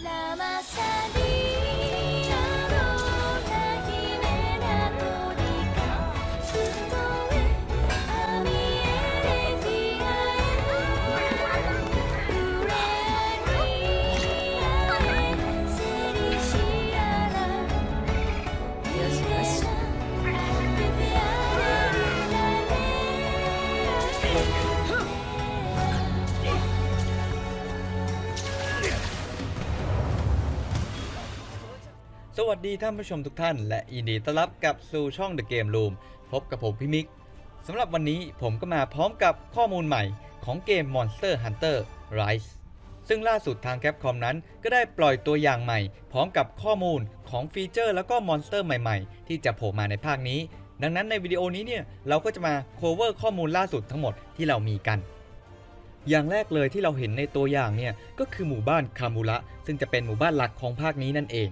남아서 สวัสดีท่านผู้ชมทุกท่าน และยินดีต้อนรับกลับสู่ช่อง The Game Room พบกับผมพี่มิกสำหรับวันนี้ผมก็มาพร้อมกับข้อมูลใหม่ของเกม Monster Hunter Rise ซึ่งล่าสุดทาง Capcom นั้นก็ได้ปล่อยตัวอย่างใหม่ พร้อมกับข้อมูลของฟีเจอร์ แล้วก็มอนสเตอร์ใหม่ๆ ที่จะโผล่มาในภาคนี้ ดังนั้นในวิดีโอนี้เนี่ยเราก็จะมา cover ข้อมูลล่าสุดทั้งหมดที่เรามีกันอย่างแรกเลยที่เราเห็นในตัวอย่างเนี่ยก็คือหมู่บ้านคามูระซึ่งจะเป็นหมู่บ้านหลักของภาคนี้นั่นเอง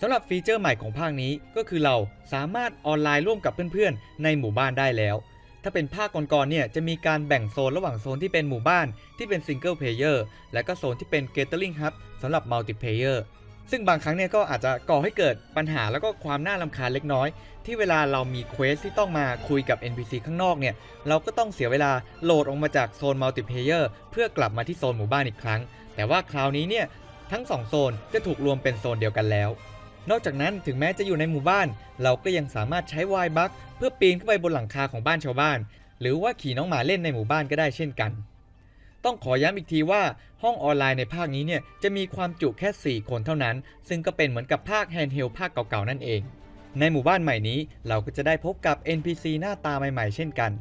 สำหรับฟีเจอร์ใหม่ของภาคนี้ก็คือเราสามารถออนไลน์ร่วมกับเพื่อนๆ ในหมู่บ้านได้แล้ว ถ้าเป็นภาคก่อนๆเนี่ยจะมีการแบ่งโซนระหว่างโซนที่เป็นหมู่บ้านที่เป็นซิงเกิลเพลเยอร์และก็โซนที่เป็นเกเตอร์ลิงฮับสำหรับมัลติเพลเยอร์ซึ่งบางครั้งเนี่ยก็อาจจะก่อให้เกิดปัญหาแล้วก็ความน่ารำคาญเล็กน้อย ที่เวลาเรามีเควสที่ต้องมาคุยกับ NPC ข้างนอกเนี่ย เราก็ต้องเสียเวลาโหลดออกมาจากโซนมัลติเพลเยอร์เพื่อกลับมาที่โซนหมู่บ้านอีกครั้ง แต่ว่าคราวนี้เนี่ย ทั้งสองโซนจะถูกรวมเป็นโซนเดียวกันแล้ว นอกจากนั้นถึงแม้จะอยู่ในหมู่บ้าน เราก็ยังสามารถใช้วายบัคเพื่อปีนขึ้นไปบนหลังคาของบ้านชาวบ้าน หรือว่าขี่น้องหมาเล่นในหมู่บ้านก็ได้เช่นกัน ต้องขอย้ำอีกทีว่าห้องออนไลน์ในภาคนี้เนี่ยจะมีความจุแค่ 4 คนเท่านั้น ซึ่งก็เป็นเหมือนกับภาคแฮนด์เฮลภาคเก่าๆนั่นเอง ในหมู่บ้านใหม่นี้เราก็จะได้พบกับ NPC หน้าตาใหม่ๆ เช่นกัน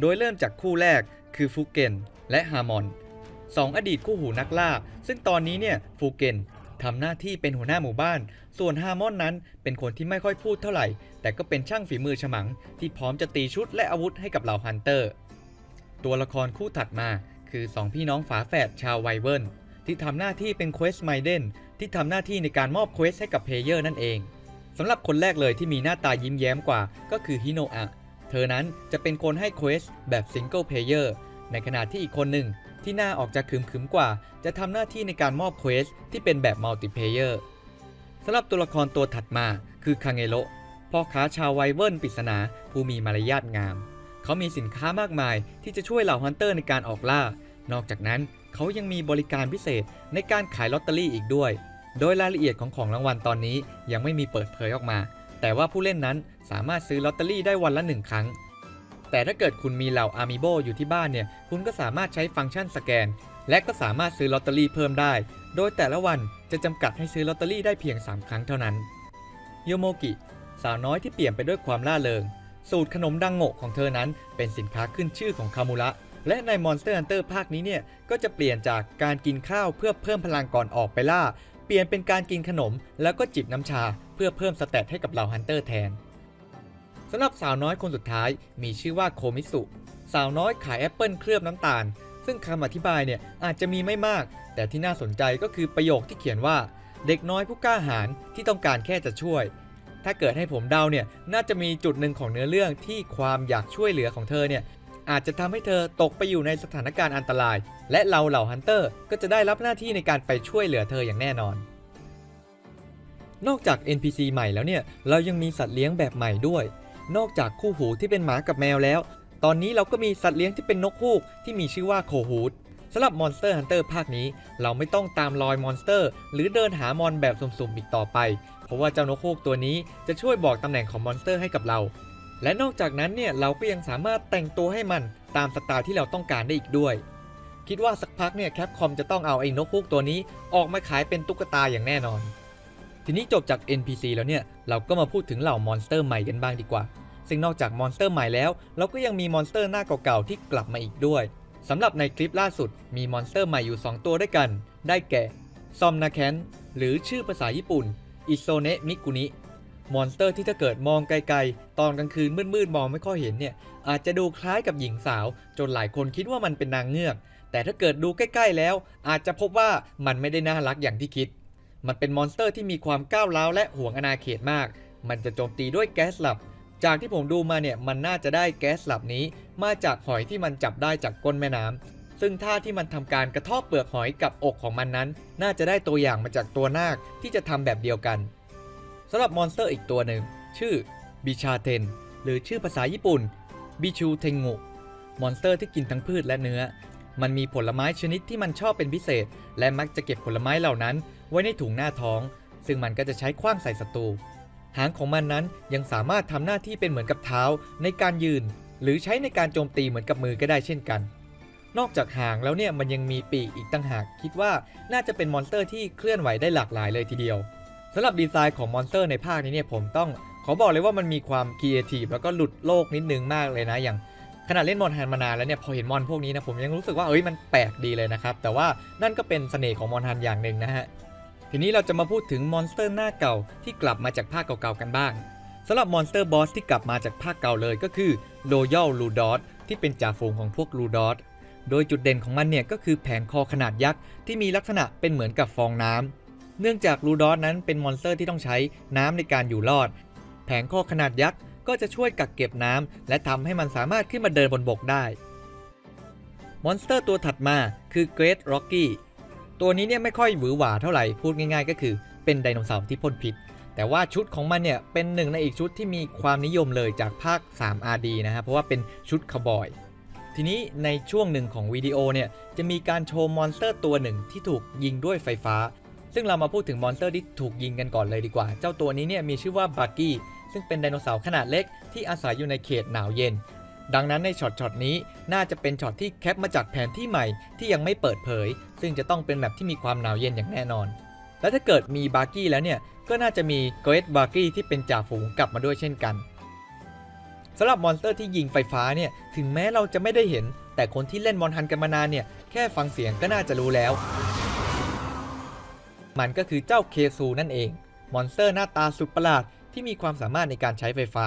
โดยเริ่มจากคู่แรกคือฟูเกนและฮามอนสองอดีตคู่หูนักล่า ซึ่งตอนนี้เนี่ยฟูเกน ทำหน้าที่เป็นหัวหน้าหมู่บ้าน ส่วนฮามอนนั้นเป็นคนที่ไม่ค่อยพูดเท่าไหร่ แต่ก็เป็นช่างฝีมือฉมัง ที่พร้อมจะตีชุดและอาวุธให้กับเหล่าฮันเตอร์ ตัวละครคู่ถัดมาคือ 2 พี่น้องฝาแฝดชาวไวเวิร์นที่ทำหน้าที่เป็นเควสไมเดนที่ทำหน้าที่ในการมอบเควสให้กับเพลเยอร์นั่นเองสำหรับคนแรกเลยที่มีหน้าตายิ้มแย้มกว่าก็คือฮิโนะเธอนั้นจะเป็นคนให้เควสแบบซิงเกิลเพลเยอร์ในขณะที่อีกคนหนึ่ง ที่น้าออกจะขึมๆกว่า จะทำหน้าที่ในการมอบเควสที่เป็นแบบมัลติเพเยอร์สำหรับตัวละครตัวถัดมาคือคังเอโรพ่อค้าชาวไวเวิร์นปริศนาผู้มีมารยาทงาม เขามีสินค้ามากมายที่จะช่วยเหล่าฮันเตอร์ในการออกล่า นอกจากนั้นเขายังมีบริการพิเศษในการขายลอตเตอรี่อีกด้วย โดยรายละเอียดของของรางวัลตอนนี้ยังไม่มีเปิดเผยออกมา แต่ว่าผู้เล่นนั้นสามารถซื้อลอตเตอรี่ได้วันละหนึ่งครั้ง แต่ถ้าเกิดคุณมีเหล่าอามิโบอยู่ที่บ้านเนี่ย คุณก็สามารถใช้ฟังก์ชันสแกน และก็สามารถซื้อลอตเตอรี่เพิ่มได้ โดยแต่ละวันจะจำกัดให้ซื้อลอตเตอรี่ได้เพียง 3 ครั้งเท่านั้น โยโมกิ สาวน้อยที่เปลี่ยมไปด้วยความล่าเริง สูตรขนมดังโงะของเธอนั้นเป็นสินค้าขึ้นชื่อของคามูระ และใน Monster Hunter ภาคนี้เนี่ย ก็จะเปลี่ยนจากการกินข้าวเพื่อเพิ่มพลังก่อนออกไปล่า เปลี่ยนเป็นการกินขนม แล้วก็จิบน้ำชา เพื่อเพิ่มสเตตให้กับเหล่าฮันเตอร์แทน สำหรับสาวน้อยคนสุดท้ายมีชื่อว่าโคมิสุ สาวน้อยขายแอปเปิลเคลือบน้ำตาล ซึ่งคำอธิบายเนี่ยอาจจะมีไม่มาก แต่ที่น่าสนใจก็คือประโยคที่เขียนว่า เด็กน้อยผู้กล้าหาญที่ต้องการแค่จะช่วย ถ้าเกิดให้ผมเดาเนี่ยน่าจะมีจุดหนึ่งของเนื้อเรื่องที่ความอยากช่วยเหลือของเธอเนี่ยอาจจะทำให้เธอตกไปอยู่ในสถานการณ์อันตราย และเราเหล่าฮันเตอร์ก็จะได้รับหน้าที่ในการไปช่วยเหลือเธออย่างแน่นอน นอกจาก NPC ใหม่แล้วเนี่ย เรายังมีสัตว์เลี้ยงแบบใหม่ด้วย นอกจากคู่หูที่เป็นหมากับแมวแล้ว ตอนนี้เราก็มีสัตว์เลี้ยงที่เป็นนกฮูกที่มีชื่อว่าโคฮูดสำหรับ Monster Hunter ภาคนี้ เราไม่ต้องตามรอยมอนสเตอร์ หรือเดินหามอนแบบสุ่มๆอีกต่อไป เพราะว่าเจ้านกฮูกตัวนี้จะช่วยบอกตำแหน่งของมอนสเตอร์ให้กับเรา และนอกจากนั้นเนี่ยเราก็ยังสามารถแต่งตัวให้มันตามสไตล์ที่เราต้องการได้อีกด้วย คิดว่าสักพักเนี่ยแคปคอมจะต้องเอาไอ้นกฮูกตัวนี้ออกมาขายเป็นตุ๊กตาอย่างแน่นอน ทีนี้จบจาก NPC แล้วเนี่ยเราก็มาพูดถึงเหล่ามอนสเตอร์ใหม่กันบ้างดีกว่า ซึ่งนอกจากมอนสเตอร์ใหม่แล้ว เราก็ยังมีมอนสเตอร์หน้าเก่าๆที่กลับมาอีกด้วยสำหรับในคลิปล่าสุดมีมอนสเตอร์ใหม่อยู่ 2 ตัวด้วยกัน ได้แก่ซอมนาแคนหรือชื่อภาษาญี่ปุ่นอิโซเนะมิกุนิมอนสเตอร์ที่ถ้าเกิดมองไกลๆ ตอนกลางคืนมืดๆ มองไม่ค่อยเห็นเนี่ย อาจจะดูคล้ายกับหญิงสาว จนหลายคนคิดว่ามันเป็นนางเงือก แต่ถ้าเกิดดูใกล้ๆแล้ว อาจจะพบว่ามันไม่ได้น่ารักอย่างที่คิด มันเป็นมอนสเตอร์ที่มีความก้าวร้าวและห่วงอาณาเขตมาก มันจะโจมตีด้วยแก๊สหลับ จากที่ผมดูมาเนี่ยมันน่าจะได้แก๊สหลับนี้ มาจากหอยที่มันจับได้จากก้นแม่น้ำซึ่งท่าที่มันทำการกระทบเปลือกหอยกับอกของมันนั้น น่าจะได้ตัวอย่างมาจากตัวนาคที่จะทำแบบเดียวกันสำหรับมอนสเตอร์อีกตัวหนึ่งชื่อบิชาเทนหรือชื่อภาษาญี่ปุ่นบิชูเทงุมอนสเตอร์ที่กินทั้งพืชและเนื้อ มันมีผลไม้ชนิดที่มันชอบเป็นพิเศษ และมักจะเก็บผลไม้เหล่านั้น ไว้ในถุงหน้าท้อง ซึ่งมันก็จะใช้คว้างใส่ศัตรู หางของมันนั้นยังสามารถทำหน้าที่เป็นเหมือนกับเท้าในการยืน หรือใช้ในการโจมตีเหมือนกับมือก็ได้เช่นกัน นอกจากหางแล้วเนี่ยมันยังมีปีกอีกตั้งหาก คิดว่าน่าจะเป็นมอนสเตอร์ที่เคลื่อนไหวได้หลากหลายเลยทีเดียวสำหรับดีไซน์ของมอนสเตอร์ในภาคนี้เนี่ยผมต้องขอบอกเลยว่ามันมีความครีเอทีฟแล้วก็หลุดโลกนิดนึงมากเลยนะอย่างขนาดเล่นมอนฮันมานานแล้วเนี่ยพอเห็นมอนพวกนี้นะผมยังรู้สึกว่าเอ้ยมันแปลกดีเลยนะครับแต่ว่านั่นก็เป็นเสน่ห์ของมอนฮันอย่างหนึ่งนะฮะ ทีนี้เราจะมาพูดถึงมอนสเตอร์หน้าเก่าที่กลับมาจากภาคเก่าๆกันบ้างสำหรับมอนสเตอร์บอสที่กลับมาจากภาคเก่าเลยก็คือ Royal l u d o t ที่เป็นจ่าฝูงของพวก l u d o t โดยจุดเด่นของมันเนี่ยก็คือแผงคอขนาดยักษ์ที่มีลักษณะเป็นเหมือนกับฟองน้ำเนื่องจาก l u d o t นั้นเป็นมอนสเตอร์ที่ต้องใช้น้ำในการอยู่รอด แผงคอขนาดยักษ์ก็จะช่วยกักเก็บน้ำและทำให้มันสามารถขึ้นมาเดินบนบกได้ มอนสเตอร์ตัวถัดมาคือ Great Rocky ตัวนี้เนี่ยไม่ค่อยหวือหวาเท่าไหร่พูดง่าย ๆ ก็คือเป็นไดโนเสาร์ที่พ่นพิษ แต่ว่าชุดของมันเนี่ยเป็นหนึ่งในอีกชุดที่มีความนิยมเลยจากภาค 3 RD นะฮะเพราะว่าเป็นชุดคาวบอย ทีนี้ในช่วงหนึ่งของวิดีโอเนี่ยจะมีการโชว์มอนสเตอร์ตัวหนึ่งที่ถูกยิงด้วยไฟฟ้า ซึ่งเรามาพูดถึงมอนสเตอร์ที่ถูกยิงกันก่อนเลยดีกว่า เจ้าตัวนี้เนี่ยมีชื่อว่าบักกี้ซึ่งเป็นไดโนเสาร์ขนาดเล็กที่อาศัยอยู่ในเขตหนาวเย็น ดังนั้นในช็อตช็อตนี้น่าจะเป็นช็อตที่แคปมาจากแผนที่ใหม่ที่ยังไม่เปิดเผย ซึ่งจะต้องเป็นแบบที่มีความหนาวเย็นอย่างแน่นอน และถ้าเกิดมีบาร์กี้แล้วเนี่ยก็น่าจะมีเกรดบาร์กี้ที่เป็นจ่าฝูงกลับมาด้วยเช่นกันสำหรับมอนสเตอร์ที่ยิงไฟฟ้าเนี่ยถึงแม้เราจะไม่ได้เห็น แต่คนที่เล่นมอนฮันกันมานานเนี่ยแค่ฟังเสียงก็น่าจะรู้แล้ว มันก็คือเจ้าเคซูนั่นเอง มอนสเตอร์หน้าตาสุดประหลาดที่มีความสามารถในการใช้ไฟฟ้า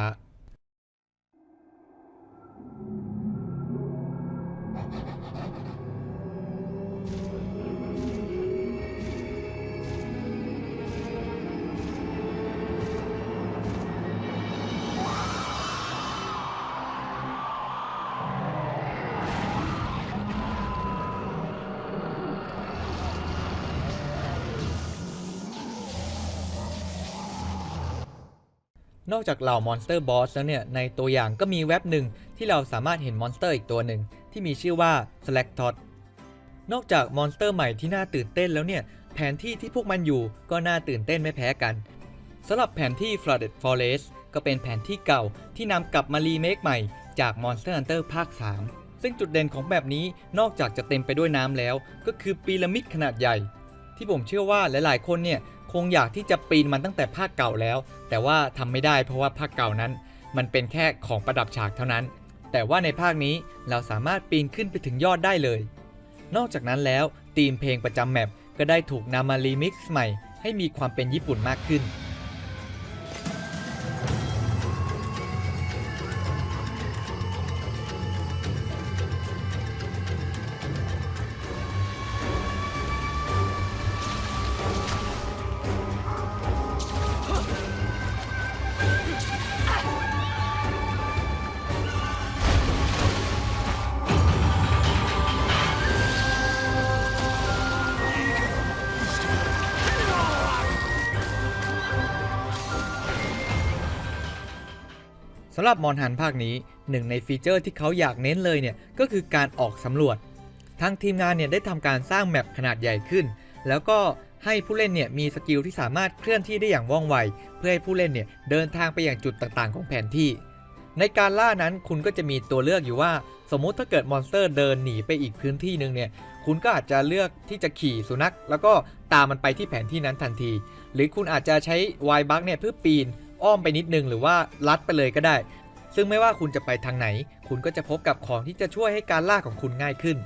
นอกจากเหล่ามอนสเตอร์บอสแล้วเนี่ยในตัวอย่างก็มีเว็บหนึ่งที่เราสามารถเห็นมอนสเตอร์อีกตัวหนึ่งที่มีชื่อว่า Slack t o t นอกจากมอนสเตอร์ใหม่ที่น่าตื่นเต้นแล้วเนี่ยแผนที่ที่พวกมันอยู่ก็น่าตื่นเต้นไม่แพ้กันสำหรับแผนที่ Flooded Forest ก็เป็นแผนที่เก่าที่นำกลับมารีเมคใหม่จาก Monster Hunter ภาค 3 ซึ่งจุดเด่นของแบบนี้นอกจากจะเต็มไปด้วยน้ำแล้ว ก็คือพีระมิดขนาดใหญ่ ที่ผมเชื่อว่าหลาย ๆ คนเนี่ยคงอยากที่จะปีนมันตั้งแต่ภาคเก่าแล้ว แต่ว่าทำไม่ได้เพราะว่าภาคเก่านั้น มันเป็นแค่ของประดับฉากเท่านั้น แต่ว่าในภาคนี้เราสามารถปีนขึ้นไปถึงยอดได้เลย นอกจากนั้นแล้วธีมเพลงประจำแมปก็ได้ถูกนำมารีมิกซ์ใหม่ ให้มีความเป็นญี่ปุ่นมากขึ้นำหรับมอนฮันภาคนี้หนึ่งในฟีเจอร์ที่เขาอยากเน้นเลยเนี่ยก็คือการออกสำรวจทางทีมงานเนี่ยได้ทำการสร้างแมปขนาดใหญ่ขึ้น แล้วก็ให้ผู้เล่นเนี่ยมีสกิลที่สามารถเคลื่อนที่ได้อย่างว่องไว เพื่อให้ผู้เล่นเนี่ยเดินทางไปอย่างจุดต่างๆ ของแผนที่ ในการล่านั้นคุณก็จะมีตัวเลือกอยู่ว่า สมมุติถ้าเกิดมอนสเตอร์เดินหนีไปอีกพื้นที่หนึ่งเนี่ยคุณก็อาจจะเลือกที่จะขี่สุนัข แล้วก็ตามมันไปที่แผนที่นั้นทันที หรือคุณอาจจะใช้วายบักเนี่ยเพื่อปีน อ้อมไปนิดนึงหรือว่าลัดไปเลยก็ได้ ซึ่งไม่ว่าคุณจะไปทางไหน คุณก็จะพบกับของที่จะช่วยให้การล่าของคุณง่ายขึ้น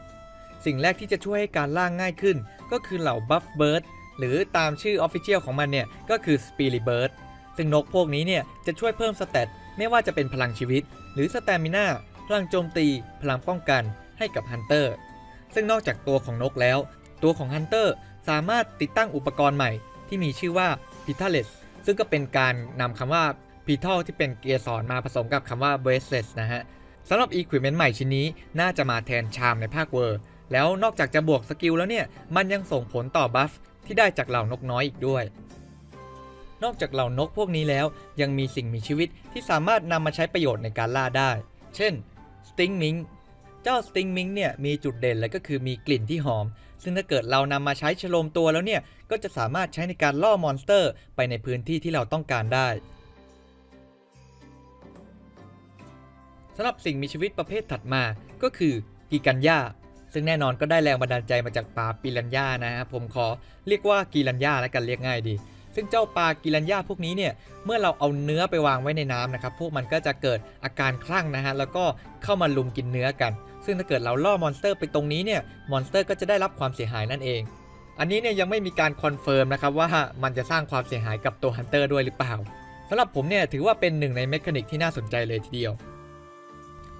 สิ่งแรกที่จะช่วยให้การล่าง่ายขึ้น ก็คือเหล่าบัฟเบิร์ดหรือตามชื่อออฟฟิเชียลของมันเนี่ยก็คือสปิริเบิร์ดซึ่งนกพวกนี้เนี่ยจะช่วยเพิ่มสเตตไม่ว่าจะเป็นพลังชีวิต หรือสเตมิน่าพลังโจมตี พลังป้องกันให้กับฮันเตอร์ซึ่งนอกจากตัวของนกแล้ว ตัวของฮันเตอร์สามารถติดตั้งอุปกรณ์ใหม่ที่มีชื่อว่า p i t a l e s ซึ่งก็เป็นการนำคำว่า p e t a l ที่เป็นเกสรมาผสมกับคำว่า braces นะฮะสำหรับ Equipment ใหม่ชิ้นนี้น่าจะมาแทนชามในภาคเวอร์แล้วนอกจากจะบวกสกิลแล้วเนี่ย มันยังส่งผลต่อบัฟที่ได้จากเหล่านกน้อยอีกด้วย นอกจากเหล่านกพวกนี้แล้ว ยังมีสิ่งมีชีวิตที่สามารถนำมาใช้ประโยชน์ในการล่าได้ เช่น Sting Mink เจ้า Sting Mink เนี่ยมีจุดเด่นและก็คือมีกลิ่นที่หอม ซึ่งถ้าเกิดเรานำมาใช้ฉโลมตัวแล้วเนี่ย ก็จะสามารถใช้ในการล่อมอนสเตอร์ไปในพื้นที่ที่เราต้องการได้สำหรับสิ่งมีชีวิตประเภทถัดมาก็คือกีกันย่าซึ่งแน่นอนก็ได้แรงบันดาลใจมาจากปลาปิรันย่านะฮะผมขอเรียกว่ากีรันย่าแล้วกันเรียกง่ายดี ซึ่งเจ้าปลากิรันย่าพวกนี้เนี่ยเมื่อเราเอาเนื้อไปวางไว้ในน้ำนะครับพวกมันก็จะเกิดอาการคลั่งนะฮะแล้วก็เข้ามาลุมกินเนื้อกัน ซึ่งถ้าเกิดเราล่อมอนสเตอร์ไปตรงนี้เนี่ยมอนสเตอร์ก็จะได้รับความเสียหายนั่นเอง อันนี้เนี่ยยังไม่มีการคอนเฟิร์มนะครับว่ามันจะสร้างความเสียหายกับตัวฮันเตอร์ด้วยหรือเปล่าสำหรับผมเนี่ยถือว่าเป็นหนึ่งในเมคานิกที่น่าสนใจเลยทีเดียว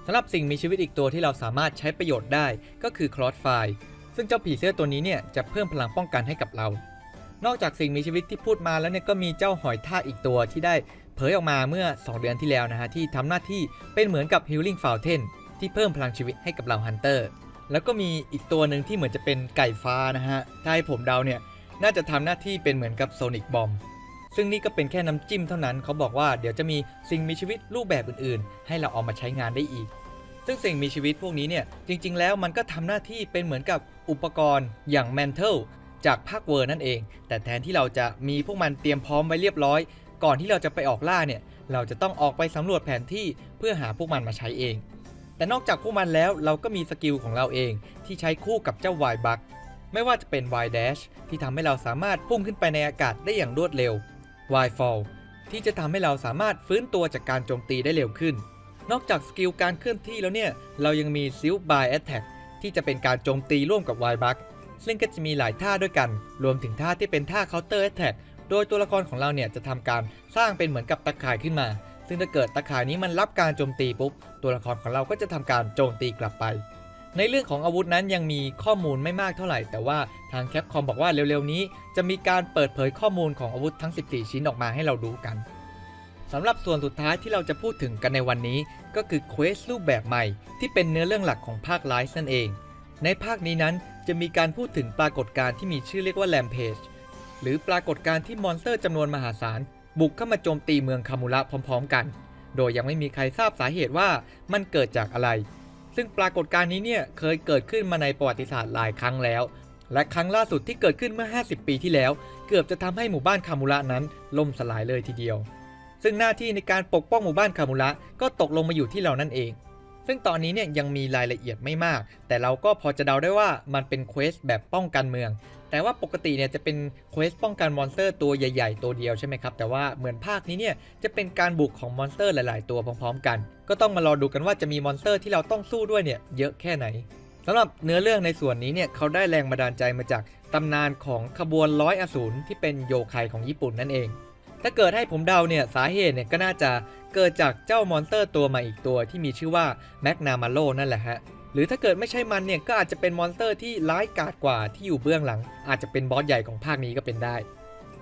สำหรับสิ่งมีชีวิตอีกตัวที่เราสามารถใช้ประโยชน์ได้ก็คือคลอสไฟซึ่งเจ้าผีเสื้อตัวนี้เนี่ยจะเพิ่มพลังป้องกันให้กับเรา นอกจากสิ่งมีชีวิตที่พูดมาแล้วเนี่ยก็มีเจ้าหอยทากอีกตัวที่ได้เผยออกมาเมื่อ 2 เดือนที่แล้วนะฮะที่ทำหน้าที่เป็นเหมือนกับ Healing Fountain ที่เพิ่มพลังชีวิตให้กับเราฮันเตอร์ แล้วก็มีอีกตัวหนึ่งที่เหมือนจะเป็นไก่ฟ้านะฮะ ถ้าให้ผมเดาเนี่ย น่าจะทำหน้าที่เป็นเหมือนกับโซนิกบอม ซึ่งนี่ก็เป็นแค่น้ำจิ้มเท่านั้น เขาบอกว่าเดี๋ยวจะมีสิ่งมีชีวิตรูปแบบอื่นๆ ให้เราเอามาใช้งานได้อีก ซึ่งสิ่งมีชีวิตพวกนี้เนี่ย จริง ๆ แล้วมันก็ทำหน้าที่เป็นเหมือนกับอุปกรณ์อย่างแมนเทลจากภาคเวอร์นั่นเอง แต่แทนที่เราจะมีพวกมันเตรียมพร้อมไว้เรียบร้อย ก่อนที่เราจะไปออกล่าเนี่ย เราจะต้องออกไปสำรวจแผนที่เพื่อหาพวกมันมาใช้เอง แต่นอกจากพวกมันแล้วเราก็มีสกิลของเราเองที่ใช้คู่กับเจ้าวายบักไม่ว่าจะเป็น Y Dash ที่ทำให้เราสามารถพุ่งขึ้นไปในอากาศได้อย่างรวดเร็ว Y Fall ที่จะทำให้เราสามารถฟื้นตัวจากการโจมตีได้เร็วขึ้น นอกจากสกิลการเคลื่อนที่แล้วเนี่ย เรายังมี s i l by Attack ที่จะเป็นการโจมตีร่วมกับ Y Buck ซึ่งก็จะมีหลายท่าด้วยกัน รวมถึงท่าที่เป็นท่า Counter Attack โดยตัวละครของเราเนี่ยจะทำการสร้างเป็นเหมือนกับตะข่ายขึ้นมา ซึ่งถ้าเกิดตะข่ายนี้มันรับการโจมตีปุ๊บ ตัวละครของเราก็จะทำการโจมตีกลับไป ในเรื่องของอาวุธนั้นยังมีข้อมูลไม่มากเท่าไหร่ แต่ว่าทางแคปคอมบอกว่าเร็วๆนี้ จะมีการเปิดเผยข้อมูลของอาวุธทั้ง 14 ชิ้นออกมาให้เราดูกันสำหรับส่วนสุดท้ายที่เราจะพูดถึงกันในวันนี้ ก็คือเควสรูปแบบใหม่ ที่เป็นเนื้อเรื่องหลักของภาคไลฟ์นั่นเอง ในภาคนี้นั้นจะมีการพูดถึงปรากฏการณ์ที่มีชื่อเรียกว่าแลมเพจหรือปรากฏการณ์ที่มอนสเตอร์จำนวนมหาศาล บุกเข้ามาโจมตีเมืองคามูระพร้อม ๆ กัน โดยยังไม่มีใครทราบสาเหตุว่ามันเกิดจากอะไร ซึ่งปรากฏการณ์นี้เนี่ยเคยเกิดขึ้นมาในประวัติศาสตร์หลายครั้งแล้ว และครั้งล่าสุดที่เกิดขึ้นเมื่อ 50 ปีที่แล้ว เกือบจะทำให้หมู่บ้านคามูระนั้นล่มสลายเลยทีเดียว ซึ่งหน้าที่ในการปกป้องหมู่บ้านคามูระก็ตกลงมาอยู่ที่เรานั่นเอง ซึ่งตอนนี้เนี่ยยังมีรายละเอียดไม่มาก แต่เราก็พอจะเดาได้ว่ามันเป็นเควสแบบป้องกันเมือง แต่ว่าปกติเนี่ยจะเป็นเควสป้องกันมอนสเตอร์ตัวใหญ่ ๆ ตัวเดียวใช่ไหมครับ แต่ว่าเหมือนภาคนี้เนี่ยจะเป็นการบุกของมอนสเตอร์หลาย ๆ ตัวพร้อม ๆ กัน ก็ต้องมารอดูกันว่าจะมีมอนสเตอร์ที่เราต้องสู้ด้วยเนี่ยเยอะแค่ไหนสำหรับเนื้อเรื่องในส่วนนี้เนี่ยเขาได้แรงบันดาลใจมาจากตำนานของขบวนร้อยอสูรที่เป็นโยไคของญี่ปุ่นนั่นเอง ถ้าเกิดให้ผมเดาเนี่ยสาเหตุเนี่ยก็น่าจะเกิดจากเจ้ามอนสเตอร์ตัวใหม่อีกตัวที่มีชื่อว่าแมกนามาโลนั่นแหละฮะ หรือถ้าเกิดไม่ใช่มันเนี่ยก็อาจจะเป็นมอนสเตอร์ที่ร้ายกาจกว่าที่อยู่เบื้องหลัง อาจจะเป็นบอสใหญ่ของภาคนี้ก็เป็นได้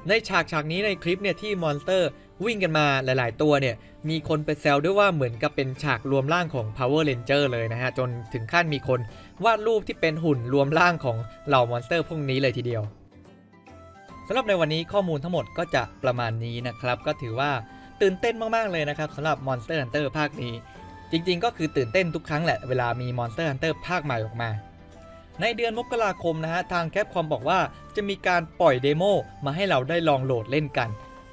ในฉากฉากนี้ในคลิปเนี่ยที่มอนสเตอร์วิ่งกันมาหลาย ๆ ตัวเนี่ยมีคนไปแซวด้วยว่าเหมือนกับเป็นฉากรวมร่างของ Power Ranger เลยนะฮะ จนถึงขั้นมีคนวาดรูปที่เป็นหุ่นรวมร่างของเหล่ามอนสเตอร์พวกนี้เลยทีเดียวสำหรับในวันนี้ข้อมูลทั้งหมดก็จะประมาณนี้นะครับ ก็ถือว่าตื่นเต้นมาก ๆ เลยนะครับสำหรับ Monster Hunter ภาคนี้ จริงๆ ก็คือตื่นเต้นทุกครั้งแหละเวลามี Monster Hunter ภาคใหม่ออกมา ในเดือนมกราคมนะฮะ ทางแคปคอมบอกว่าจะมีการปล่อยเดโมมาให้เราได้ลองโหลดเล่นกัน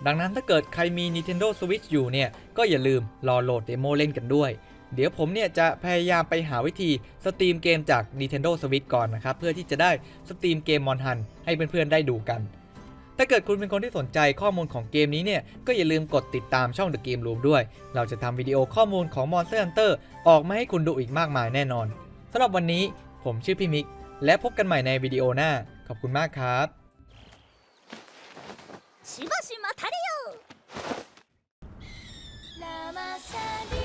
ดังนั้นถ้าเกิดใครมี Nintendo Switch อยู่เนี่ย ก็อย่าลืมรอโหลดเดโมเล่นกันด้วย เดี๋ยวผมเนี่ยจะพยายามไปหาวิธีสตรีมเกมจาก Nintendo Switch ก่อนนะครับ เพื่อที่จะได้สตรีมเกมมอนฮันให้เพื่อนๆได้ดูกัน ถ้าเกิดคุณเป็นคนที่สนใจข้อมูลของเกมนี้เนี่ย ก็อย่าลืมกดติดตามช่อง The Game Room ด้วย เราจะทำวิดีโอข้อมูลของ Monster Hunter ออกมาให้คุณดูอีกมากมายแน่นอน สำหรับวันนี้ผมชื่อพี่มิก และพบกันใหม่ในวิดีโอหน้า ขอบคุณมากครับ しばし待たれよラマサリ